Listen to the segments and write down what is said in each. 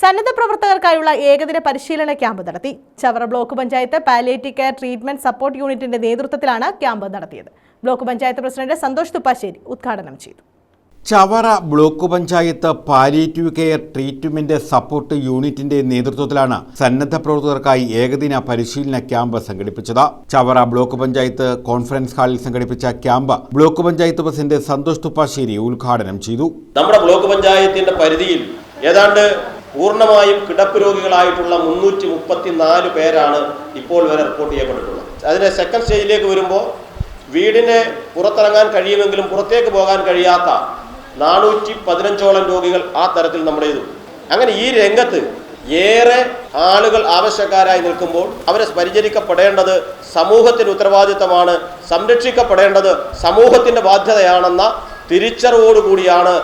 സന്നദ്ധ പ്രവർത്തകർക്കായുള്ള ഏകദിന പരിശീലന ക്യാമ്പ് നടത്തി. Chavara block panchayat palliative care treatment support യൂണിറ്റിന്റെ നേതൃത്വത്തിലാണ് ക്യാമ്പ് നടത്തിയത്. ബ്ലോക്ക് പഞ്ചായത്ത് പ്രസിഡന്റ് സന്തോഷ് തുപ്പാശ്ശേരി ഉദ്ഘാടനം ചെയ്തു. Chavara block panchayat palliative care treatment support യൂണിറ്റിന്റെ നേതൃത്വത്തിലാണ് സന്നദ്ധ പ്രവർത്തകർക്കായി ഏകദിന പരിശീലന ക്യാമ്പ് സംഘടിപ്പിച്ചത്. ചവറ ബ്ലോക്ക് പഞ്ചായത്ത് കോൺഫറൻസ് ഹാളിൽ സംഘടിപ്പിച്ച camp block panchayat president Santhosh Thuppassery ഉദ്ഘാടനം ചെയ്തു. നമ്മുടെ ബ്ലോക്ക് പഞ്ചായത്തിന്റെ പരിധിയിൽ ഏതാണ്ട് പൂർണമായും കിടപ്പ് രോഗികളായിട്ടുള്ള മുന്നൂറ്റി മുപ്പത്തി നാല് പേരാണ് ഇപ്പോൾ വരെ റിപ്പോർട്ട് ചെയ്യപ്പെട്ടിട്ടുള്ളത്. അതിന്റെ സെക്കൻഡ് സ്റ്റേജിലേക്ക് വരുമ്പോൾ വീടിന് പുറത്തിറങ്ങാൻ കഴിയുമെങ്കിലും പുറത്തേക്ക് പോകാൻ കഴിയാത്ത നാനൂറ്റി പതിനഞ്ചോളം രോഗികൾ ആ തരത്തിൽ നമ്മുടെ ഇതും അങ്ങനെ ഈ രംഗത്ത് ഏറെ ആളുകൾ ആവശ്യക്കാരായി നിൽക്കുമ്പോൾ അവരെ പരിചരിക്കപ്പെടേണ്ടത് സമൂഹത്തിന് ഉത്തരവാദിത്തമാണ് സംരക്ഷിക്കപ്പെടേണ്ടത് സമൂഹത്തിന്റെ ബാധ്യതയാണെന്ന തിരിച്ചറിവോടുകൂടിയാണ്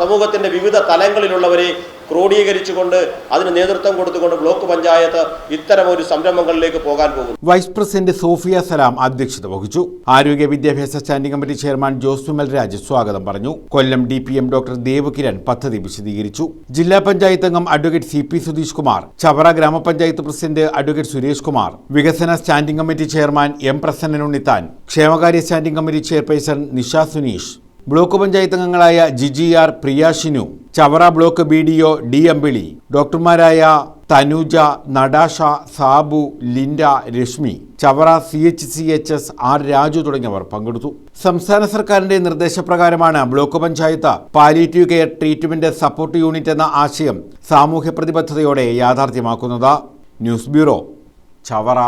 സമൂഹത്തിന്റെ വിവിധ തലങ്ങളിലുള്ളവരെ ക്രോഡീകരിച്ചുകൊണ്ട് അതിന് നേതൃത്വം കൊടുത്തുകൊണ്ട് ബ്ലോക്ക് പഞ്ചായത്ത് ഇത്തരം ഒരു സംരംഭങ്ങളിലേക്ക് പോകാൻ പോകും വൈസ് പ്രസിഡന്റ് സോഫിയ സലാം അധ്യക്ഷത വഹിച്ചു. ആരോഗ്യ വിദ്യാഭ്യാസ standing committee chairman Jose Vimal Raj സ്വാഗതം പറഞ്ഞു. Kollam D P M doctor Devakiran പദ്ധതി വിശദീകരിച്ചു. ജില്ലാ പഞ്ചായത്ത് അംഗം advocate C P Sudheesh Kumar Chavara ഗ്രാമപഞ്ചായത്ത് പ്രസിഡന്റ് അഡ്വക്കേറ്റ് സുരേഷ് കുമാർ വികസന standing committee chairman M Prasannan Unnithan ക്ഷേമകാര്യ standing committee chairperson Nisha Suneesh block panchayat അംഗങ്ങളായ Jiji R Priya Shinu Chavara block B D O D Ambili ഡോക്ടർമാരായ Thanuja Natasha Sabu Linda Reshmi Chavara C H C H S R Raju തുടങ്ങിയവർ പങ്കെടുത്തു. സംസ്ഥാന സർക്കാരിന്റെ നിർദ്ദേശപ്രകാരമാണ് block panchayat palliative care treatment support unit എന്ന ആശയം സാമൂഹ്യ പ്രതിബദ്ധതയോടെ യാഥാർത്ഥ്യമാക്കുന്നത്. News bureau Chavara.